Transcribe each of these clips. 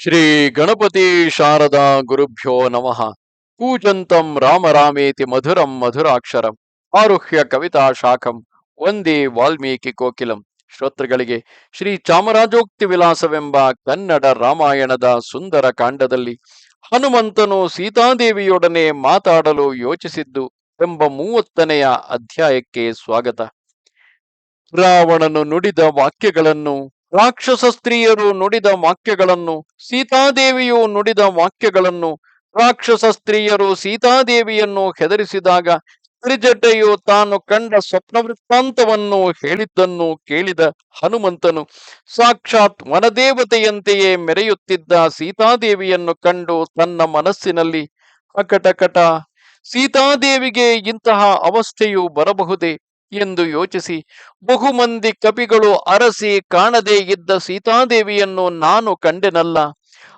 ಶ್ರೀ ಗಣಪತಿ ಶಾರದಾ ಗುರುಭ್ಯೋ ನಮಃ. ಕೂಜಂತಂ ರಾಮ ರಾಮೇತಿ ಮಧುರಂ ಮಧುರಾಕ್ಷರಂ. ಆರುಹ್ಯ ಕವಿತಾ ಶಾಖಂ. ಒಂದೇ ವಾಲ್ಮೀಕಿ ಕೋಕಿಲಂ. ಶ್ರೋತೃಗಳಿಗೆ ಶ್ರೀ ಚಾಮರಾಜೋಕ್ತಿ ವಿಲಾಸವೆಂಬ ಕನ್ನಡ ರಾಮಾಯಣದ ಸುಂದರ ಕಾಂಡದಲ್ಲಿ ಹನುಮಂತನು ಸೀತಾದೇವಿಯೊಡನೆ ಮಾತಾಡಲು ಯೋಚಿಸಿದ್ದು ಎಂಬ ಮೂವತ್ತನೆಯ ಅಧ್ಯಾಯಕ್ಕೆ ಸ್ವಾಗತ. ರಾವಣನು ನುಡಿದ ವಾಕ್ಯಗಳನ್ನು ರಾಕ್ಷಸ ಸ್ತ್ರೀಯರು ನುಡಿದ ವಾಕ್ಯಗಳನ್ನು, ಸೀತಾದೇವಿಯು ನುಡಿದ ವಾಕ್ಯಗಳನ್ನು, ರಾಕ್ಷಸ ಸ್ತ್ರೀಯರು ಸೀತಾದೇವಿಯನ್ನು ಹೆದರಿಸಿದಾಗ ತ್ರಿಜಟೆಯು ತಾನು ಕಂಡ ಸ್ವಪ್ನ ವೃತ್ತಾಂತವನ್ನು ಹೇಳಿದ್ದನ್ನು ಕೇಳಿದ ಹನುಮಂತನು, ಸಾಕ್ಷಾತ್ ವನದೇವತೆಯಂತೆಯೇ ಮೆರೆಯುತ್ತಿದ್ದ ಸೀತಾದೇವಿಯನ್ನು ಕಂಡು ತನ್ನ ಮನಸ್ಸಿನಲ್ಲಿ ಅಕಟಕಟ ಸೀತಾದೇವಿಗೆ ಇಂತಹ ಅವಸ್ಥೆಯು ಬರಬಹುದೇ? ಎಂದು ಯೋಚಿಸಿ, ಬಹುಮಂದಿ ಕಪಿಗಳು ಅರಸಿ ಕಾಣದೇ ಇದ್ದ ಸೀತಾದೇವಿಯನ್ನು ನಾನು ಕಂಡೆನಲ್ಲ.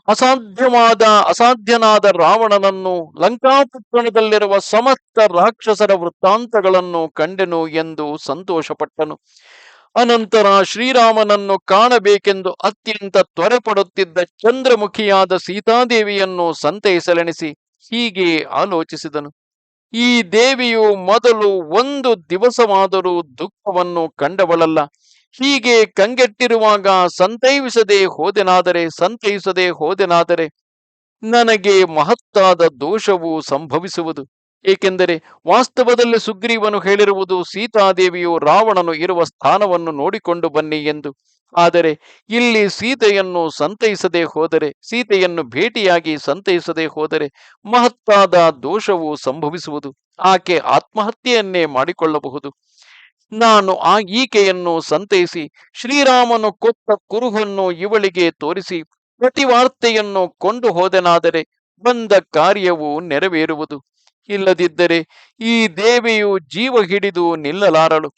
ಅಸಾಧ್ಯವಾದ, ಅಸಾಧ್ಯನಾದ ರಾವಣನನ್ನು ಲಂಕಾಪುತ್ರಣದಲ್ಲಿರುವ ಸಮಸ್ತ ರಾಕ್ಷಸರ ವೃತ್ತಾಂತಗಳನ್ನು ಕಂಡೆನು ಎಂದು ಸಂತೋಷಪಟ್ಟನು. ಅನಂತರ ಶ್ರೀರಾಮನನ್ನು ಕಾಣಬೇಕೆಂದು ಅತ್ಯಂತ ತ್ವರೆಪಡುತ್ತಿದ್ದ ಚಂದ್ರಮುಖಿಯಾದ ಸೀತಾದೇವಿಯನ್ನು ಸಂತೈಸಲೆಣಿಸಿ ಹೀಗೆ ಆಲೋಚಿಸಿದನು. ಈ ದೇವಿಯು ಮೊದಲು ಒಂದು ದಿವಸವಾದರೂ ದುಃಖವನ್ನು ಕಂಡವಳಲ್ಲ. ಹೀಗೆ ಕಂಗೆಟ್ಟಿರುವಾಗ ಸಂತೈವಿಸದೆ ಹೋದೆನಾದರೆ, ಸಂತೈಸದೆ ಹೋದೆನಾದರೆ ನನಗೆ ಮಹತ್ತಾದ ದೋಷವು ಸಂಭವಿಸುವುದು. ಏಕೆಂದರೆ ವಾಸ್ತವದಲ್ಲಿ ಸುಗ್ರೀವನು ಹೇಳಿರುವುದು ಸೀತಾದೇವಿಯು ರಾವಣನು ಇರುವ ಸ್ಥಾನವನ್ನು ನೋಡಿಕೊಂಡು ಬನ್ನಿ ಎಂದು. ಆದರೆ ಇಲ್ಲಿ ಸೀತೆಯನ್ನು ಸಂತೈಸದೆ ಹೋದರೆ, ಸೀತೆಯನ್ನು ಭೇಟಿಯಾಗಿ ಸಂತೈಸದೆ ಹೋದರೆ ಮಹತ್ತಾದ ದೋಷವು ಸಂಭವಿಸುವುದು, ಆಕೆ ಆತ್ಮಹತ್ಯೆಯನ್ನೇ ಮಾಡಿಕೊಳ್ಳಬಹುದು. ನಾನು ಆ ಈಕೆಯನ್ನು ಸಂತೈಸಿ, ಶ್ರೀರಾಮನು ಕೊಟ್ಟ ಕುರುಹನ್ನು ಇವಳಿಗೆ ತೋರಿಸಿ, ಪ್ರತಿವಾರ್ತೆಯನ್ನು ಕೊಂಡು ಹೋದೆನಾದರೆ ಬಂದ ಕಾರ್ಯವು ನೆರವೇರುವುದು. ಇಲ್ಲದಿದ್ದರೆ ಈ ದೇವಿಯು ಜೀವ ಹಿಡಿದು ನಿಲ್ಲಲಾರಳು.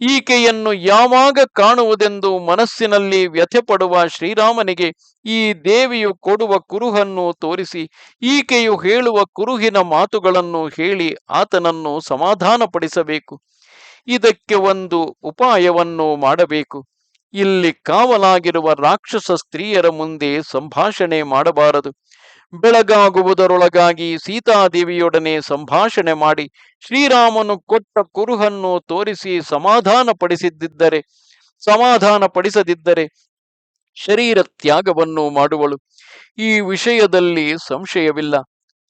ಈಕೆಯನ್ನು ಯಾವಾಗ ಕಾಣುವುದೆಂದು ಮನಸ್ಸಿನಲ್ಲಿ ವ್ಯಥೆ ಪಡುವ ಶ್ರೀರಾಮನಿಗೆ ಈ ದೇವಿಯು ಕೊಡುವ ಕುರುಹನ್ನು ತೋರಿಸಿ, ಈಕೆಯು ಹೇಳುವ ಕುರುಹಿನ ಮಾತುಗಳನ್ನು ಹೇಳಿ ಆತನನ್ನು ಸಮಾಧಾನಪಡಿಸಬೇಕು. ಇದಕ್ಕೆ ಒಂದು ಉಪಾಯವನ್ನು ಮಾಡಬೇಕು. ಇಲ್ಲಿ ಕಾವಲಾಗಿರುವ ರಾಕ್ಷಸ ಸ್ತ್ರೀಯರ ಮುಂದೆ ಸಂಭಾಷಣೆ ಮಾಡಬಾರದು. ಬೆಳಗಾಗುವುದರೊಳಗಾಗಿ ಸೀತಾದೇವಿಯೊಡನೆ ಸಂಭಾಷಣೆ ಮಾಡಿ ಶ್ರೀರಾಮನು ಕೊಟ್ಟ ಕುರುಹನ್ನು ತೋರಿಸಿ ಸಮಾಧಾನ ಪಡಿಸಿದ್ದರೆ ಸಮಾಧಾನ ಪಡಿಸದಿದ್ದರೆ ಶರೀರ ತ್ಯಾಗವನ್ನು ಮಾಡುವಳು. ಈ ವಿಷಯದಲ್ಲಿ ಸಂಶಯವಿಲ್ಲ.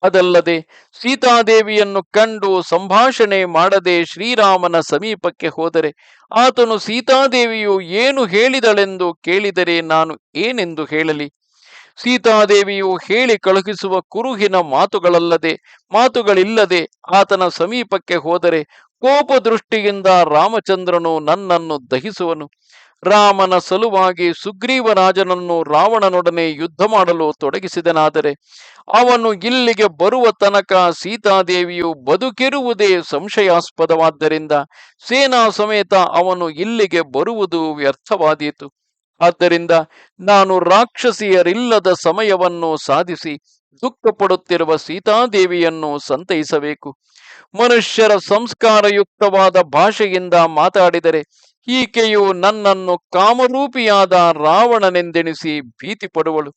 ಅದಲ್ಲದೆ ಸೀತಾದೇವಿಯನ್ನು ಕಂಡು ಸಂಭಾಷಣೆ ಮಾಡದೆ ಶ್ರೀರಾಮನ ಸಮೀಪಕ್ಕೆ ಹೋದರೆ, ಆತನು ಸೀತಾದೇವಿಯು ಏನು ಹೇಳಿದಳೆಂದು ಕೇಳಿದರೆ ನಾನು ಏನೆಂದು ಹೇಳಲಿ? ಸೀತಾದೇವಿಯು ಹೇಳಿ ಕಳುಹಿಸುವ ಕುರುಹಿನ ಮಾತುಗಳಲ್ಲದೆ, ಮಾತುಗಳಿಲ್ಲದೆ ಆತನ ಸಮೀಪಕ್ಕೆ ಹೋದರೆ ಕೋಪ ದೃಷ್ಟಿಯಿಂದ ರಾಮಚಂದ್ರನು ನನ್ನನ್ನು ದಹಿಸುವನು. ರಾಮನ ಸಲುವಾಗಿ ಸುಗ್ರೀವರಾಜನನ್ನು ರಾವಣನೊಡನೆ ಯುದ್ಧ ಮಾಡಲು ತೊಡಗಿಸಿದನಾದರೆ ಅವನು ಇಲ್ಲಿಗೆ ಬರುವ ತನಕ ಸೀತಾದೇವಿಯು ಬದುಕಿರುವುದೇ ಸಂಶಯಾಸ್ಪದವಾದ್ದರಿಂದ ಸೇನಾ ಸಮೇತ ಅವನು ಇಲ್ಲಿಗೆ ಬರುವುದು ವ್ಯರ್ಥವಾದೀತು. ಆದ್ದರಿಂದ ನಾನು ರಾಕ್ಷಸಿಯರಿಲ್ಲದ ಸಮಯವನ್ನು ಸಾಧಿಸಿ ದುಃಖ ಪಡುತ್ತಿರುವ ಸೀತಾದೇವಿಯನ್ನು ಸಂತೈಸಬೇಕು. ಮನುಷ್ಯರ ಸಂಸ್ಕಾರಯುಕ್ತವಾದ ಭಾಷೆಯಿಂದ ಮಾತಾಡಿದರೆ ಈಕೆಯು ನನ್ನನ್ನು ಕಾಮರೂಪಿಯಾದ ರಾವಣನೆಂದೆಣಿಸಿ ಭೀತಿ ಪಡುವಳು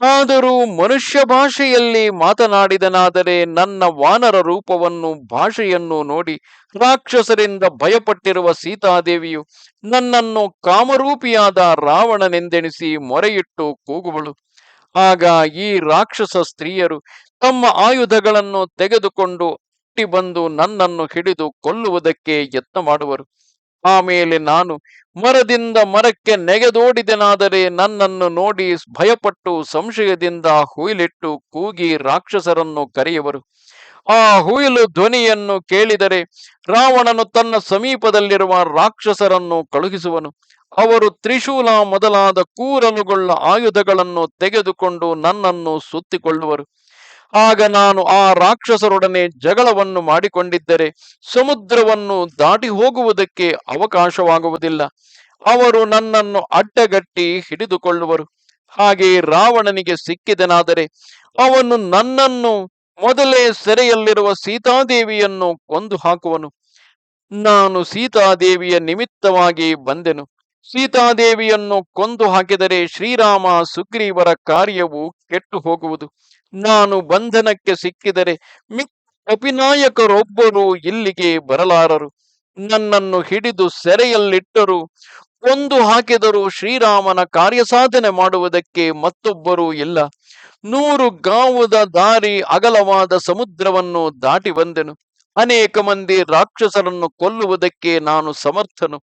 ಆದರೂ ಮನುಷ್ಯ ಭಾಷೆಯಲ್ಲಿ ಮಾತನಾಡಿದನಾದರೆ ನನ್ನ ವಾನರ ರೂಪವನ್ನು, ಭಾಷೆಯನ್ನು ನೋಡಿ ರಾಕ್ಷಸರಿಂದ ಭಯಪಟ್ಟಿರುವ ಸೀತಾದೇವಿಯು ನನ್ನನ್ನು ಕಾಮರೂಪಿಯಾದ ರಾವಣನೆಂದೆಣಿಸಿ ಮೊರೆಯಿಟ್ಟು ಕೂಗುವಳು. ಆಗ ಈ ರಾಕ್ಷಸ ಸ್ತ್ರೀಯರು ತಮ್ಮ ಆಯುಧಗಳನ್ನು ತೆಗೆದುಕೊಂಡು ಬಂದು ನನ್ನನ್ನು ಹಿಡಿದು ಕೊಲ್ಲುವುದಕ್ಕೆ ಯತ್ನ ಮಾಡುವರು. ಆಮೇಲೆ ನಾನು ಮರದಿಂದ ಮರಕ್ಕೆ ನೆಗೆದೋಡಿದೆನಾದರೆ ನನ್ನನ್ನು ನೋಡಿ ಭಯಪಟ್ಟು ಸಂಶಯದಿಂದ ಹುಯಿಲಿಟ್ಟು ಕೂಗಿ ರಾಕ್ಷಸರನ್ನು ಕರೆಯುವರು. ಆ ಹುಯಿಲು ಧ್ವನಿಯನ್ನು ಕೇಳಿದರೆ ರಾವಣನು ತನ್ನ ಸಮೀಪದಲ್ಲಿರುವ ರಾಕ್ಷಸರನ್ನು ಕಳುಹಿಸುವನು. ಅವರು ತ್ರಿಶೂಲ ಮೊದಲಾದ ಕೂರಲುಗೊಳ್ಳ ಆಯುಧಗಳನ್ನು ತೆಗೆದುಕೊಂಡು ನನ್ನನ್ನು ಸುತ್ತಿಕೊಳ್ಳುವರು. ಆಗ ನಾನು ಆ ರಾಕ್ಷಸರೊಡನೆ ಜಗಳವನ್ನು ಮಾಡಿಕೊಂಡಿದ್ದರೆ ಸಮುದ್ರವನ್ನು ದಾಟಿ ಹೋಗುವುದಕ್ಕೆ ಅವಕಾಶವಾಗುವುದಿಲ್ಲ. ಅವರು ನನ್ನನ್ನು ಅಡ್ಡಗಟ್ಟಿ ಹಿಡಿದುಕೊಳ್ಳುವರು. ಹಾಗೆ ರಾವಣನಿಗೆ ಸಿಕ್ಕಿದನಾದರೆ ಅವನು ನನ್ನನ್ನು ಮೊದಲೇ ಸೆರೆಯಲ್ಲಿರುವ ಸೀತಾದೇವಿಯನ್ನು ಕೊಂದು ಹಾಕುವನು. ನಾನು ಸೀತಾದೇವಿಯ ನಿಮಿತ್ತವಾಗಿ ಬಂದೆನು. ಸೀತಾದೇವಿಯನ್ನು ಕೊಂದು ಹಾಕಿದರೆ ಶ್ರೀರಾಮ ಸುಗ್ರೀವರ ಕಾರ್ಯವು ಕೆಟ್ಟು ಹೋಗುವುದು. ನಾನು ಬಂಧನಕ್ಕೆ ಸಿಕ್ಕಿದರೆ ಮಿಕ್ಕ ಅಭಿನಾಯಕರೊಬ್ಬರು ಇಲ್ಲಿಗೆ ಬರಲಾರರು. ನನ್ನನ್ನು ಹಿಡಿದು ಸೆರೆಯಲ್ಲಿಟ್ಟರು. ಒಂದು ಹಾಕಿದರೂ ಶ್ರೀರಾಮನ ಕಾರ್ಯ ಸಾಧನೆ ಮಾಡುವುದಕ್ಕೆ ಮತ್ತೊಬ್ಬರು ಇಲ್ಲ. ನೂರು ಗಾವುದ ದಾರಿ ಅಗಲವಾದ ಸಮುದ್ರವನ್ನು ದಾಟಿ ಬಂದೆನು. ಅನೇಕ ಮಂದಿ ರಾಕ್ಷಸರನ್ನು ಕೊಲ್ಲುವುದಕ್ಕೆ ನಾನು ಸಮರ್ಥನು.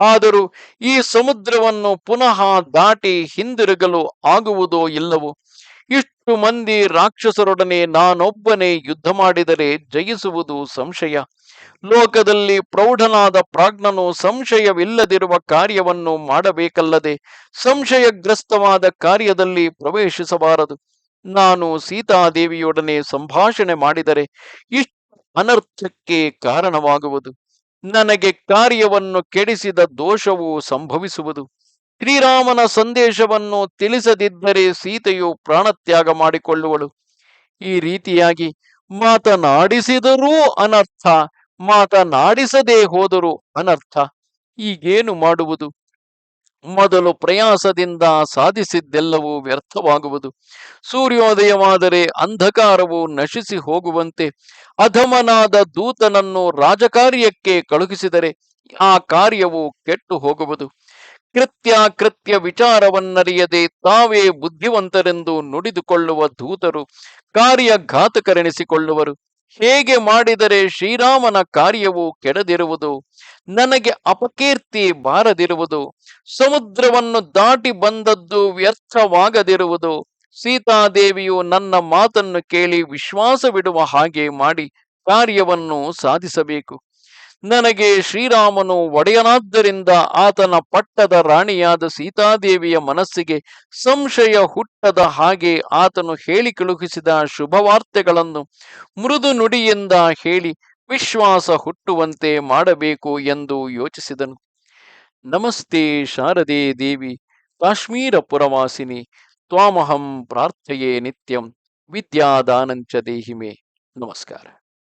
ಆದರೂ ಈ ಸಮುದ್ರವನ್ನು ಪುನಃ ದಾಟಿ ಹಿಂದಿರುಗಲು ಆಗುವುದೋ ಇಲ್ಲವೋ? ಮಂದಿ ರಾಕ್ಷಸರೊಡನೆ ನಾನೊಬ್ಬನೇ ಯುದ್ಧ ಮಾಡಿದರೆ ಜಯಿಸುವುದು ಸಂಶಯ. ಲೋಕದಲ್ಲಿ ಪ್ರೌಢನಾದ ಪ್ರಾಜ್ಞನು ಸಂಶಯವಿಲ್ಲದಿರುವ ಕಾರ್ಯವನ್ನು ಮಾಡಬೇಕಲ್ಲದೆ ಸಂಶಯಗ್ರಸ್ತವಾದ ಕಾರ್ಯದಲ್ಲಿ ಪ್ರವೇಶಿಸಬಾರದು. ನಾನು ಸೀತಾದೇವಿಯೊಡನೆ ಸಂಭಾಷಣೆ ಮಾಡಿದರೆ ಇಷ್ಟು ಅನರ್ಥಕ್ಕೆ ಕಾರಣವಾಗುವುದು. ನನಗೆ ಕಾರ್ಯವನ್ನು ಕೆಡಿಸಿದ ದೋಷವು ಸಂಭವಿಸುವುದು. ಶ್ರೀರಾಮನ ಸಂದೇಶವನ್ನು ತಿಳಿಸದಿದ್ದರೆ ಸೀತೆಯು ಪ್ರಾಣತ್ಯಾಗ ಮಾಡಿಕೊಳ್ಳುವಳು. ಈ ರೀತಿಯಾಗಿ ಮಾತನಾಡಿಸಿದರೂ ಅನರ್ಥ, ಮಾತನಾಡಿಸದೇ ಹೋದರೂ ಅನರ್ಥ. ಈಗೇನು ಮಾಡುವುದು? ಮೊದಲು ಪ್ರಯಾಸದಿಂದ ಸಾಧಿಸಿದ್ದೆಲ್ಲವೂ ವ್ಯರ್ಥವಾಗುವುದು. ಸೂರ್ಯೋದಯವಾದರೆ ಅಂಧಕಾರವು ನಶಿಸಿ ಹೋಗುವಂತೆ ಅಧಮನಾದ ದೂತನನ್ನು ರಾಜಕಾರ್ಯಕ್ಕೆ ಕಳುಹಿಸಿದರೆ ಆ ಕಾರ್ಯವು ಕೆಟ್ಟು ಹೋಗುವುದು. ಕೃತ್ಯ ಕೃತ್ಯ ವಿಚಾರವನ್ನರಿಯದೆ ತಾವೇ ಬುದ್ಧಿವಂತರೆಂದು ನುಡಿದುಕೊಳ್ಳುವ ದೂತರು ಕಾರ್ಯಘಾತಕರೆನಿಸಿಕೊಳ್ಳುವರು. ಹೇಗೆ ಮಾಡಿದರೆ ಶ್ರೀರಾಮನ ಕಾರ್ಯವು ಕೆಡದಿರುವುದು? ನನಗೆ ಅಪಕೀರ್ತಿ ಬಾರದಿರುವುದು. ಸಮುದ್ರವನ್ನು ದಾಟಿ ಬಂದದ್ದು ವ್ಯರ್ಥವಾಗದಿರುವುದು. ಸೀತಾದೇವಿಯು ನನ್ನ ಮಾತನ್ನು ಕೇಳಿ ವಿಶ್ವಾಸವಿಡುವ ಹಾಗೆ ಮಾಡಿ ಕಾರ್ಯವನ್ನು ಸಾಧಿಸಬೇಕು. ನನಗೆ ಶ್ರೀರಾಮನು ಒಡೆಯನಾದ್ದರಿಂದ ಆತನ ಪಟ್ಟದ ರಾಣಿಯಾದ ಸೀತಾದೇವಿಯ ಮನಸ್ಸಿಗೆ ಸಂಶಯ ಹುಟ್ಟದ ಹಾಗೆ ಆತನು ಹೇಳಿ ಕಳುಹಿಸಿದ ಶುಭವಾರ್ತೆಗಳನ್ನು ಮೃದು ನುಡಿಯಿಂದ ಹೇಳಿ ವಿಶ್ವಾಸ ಹುಟ್ಟುವಂತೆ ಮಾಡಬೇಕು ಎಂದು ಯೋಚಿಸಿದನು. ನಮಸ್ತೆ ಶಾರದೆ ದೇವಿ ಕಾಶ್ಮೀರ ಪುರವಾಸಿನಿ ತ್ವಾಮಹಂ ಪ್ರಾರ್ಥಯೇ ನಿತ್ಯಂ, ವಿದ್ಯಾದಾನಂಚ ದೇಹಿಮೆ. ನಮಸ್ಕಾರ.